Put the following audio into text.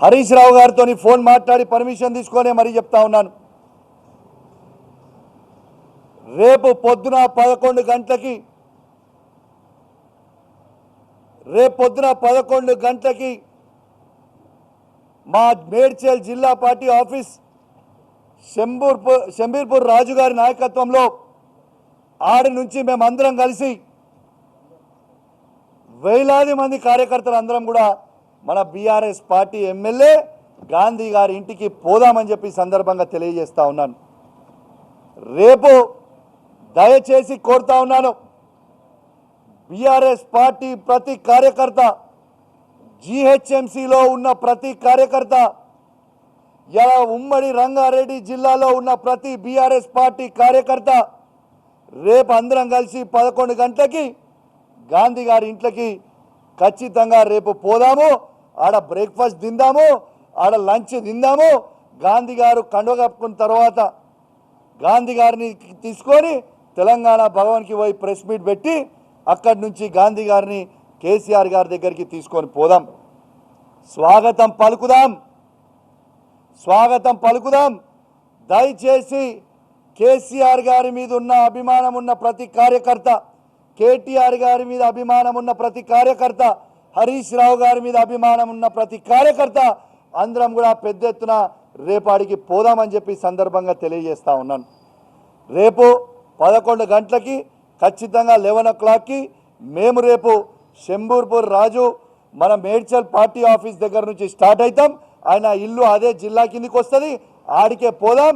హరీష్ రావు గారితో ఫోన్ మాట్లాడి పర్మిషన్ తీసుకొని మరీ చెప్తా ఉన్నాను. రేపు పొద్దున పదకొండు గంటలకి రేపు పొద్దున పదకొండు గంటలకి మా మేడ్చల్ జిల్లా పార్టీ ఆఫీస్ శంబూర్పూర్ శంబీర్పూర్ రాజు గారి నాయకత్వంలో ఆడి నుంచి మేమందరం కలిసి వేలాది మంది కార్యకర్తలు అందరం కూడా మన బీఆర్ఎస్ పార్టీ ఎమ్మెల్యే గాంధీ గారి ఇంటికి పోదామని చెప్పి సందర్భంగా తెలియజేస్తా ఉన్నాను. రేపు దయచేసి కోరుతా ఉన్నాను. బీఆర్ఎస్ పార్టీ ప్రతి కార్యకర్త జీహెచ్ఎంసీలో ఉన్న ప్రతి కార్యకర్త ఇలా ఉమ్మడి రంగారెడ్డి జిల్లాలో ఉన్న ప్రతి బీఆర్ఎస్ పార్టీ కార్యకర్త రేపు అందరం కలిసి పదకొండు గంటలకి గాంధీ గారి ఇంట్లోకి ఖచ్చితంగా రేపు పోదాము ఆడ బ్రేక్ఫాస్ట్ తిందాము ఆడ లంచ్ తిందాము. గాంధీ గారు కండువ కప్పుకున్న తర్వాత గాంధీ గారిని తీసుకొని తెలంగాణ భవన్కి పోయి ప్రెస్ మీట్ పెట్టి అక్కడి నుంచి గాంధీ గారిని కేసీఆర్ గారి దగ్గరికి తీసుకొని పోదాం. స్వాగతం పలుకుదాం. స్వాగతం పలుకుదాం. దయచేసి కేసీఆర్ గారి మీద ఉన్న అభిమానం ఉన్న ప్రతి కార్యకర్త కేటీఆర్ గారి మీద అభిమానం ఉన్న ప్రతి కార్యకర్త హరీష్ రావు గారి మీద అభిమానం ఉన్న ప్రతి కార్యకర్త అందరం కూడా పెద్ద ఎత్తున రేపాడికి పోదామని చెప్పి సందర్భంగా తెలియజేస్తా ఉన్నాను. రేపు పదకొండు గంటలకి ఖచ్చితంగా లెవెన్ ఓ క్లాక్కి మేము రేపు శంబూర్పూర్ రాజు మన మేడ్చల్ పార్టీ ఆఫీస్ దగ్గర నుంచి స్టార్ట్ అవుతాం. ఆయన ఇల్లు అదే జిల్లా కిందికి వస్తుంది. ఆడికే పోదాం.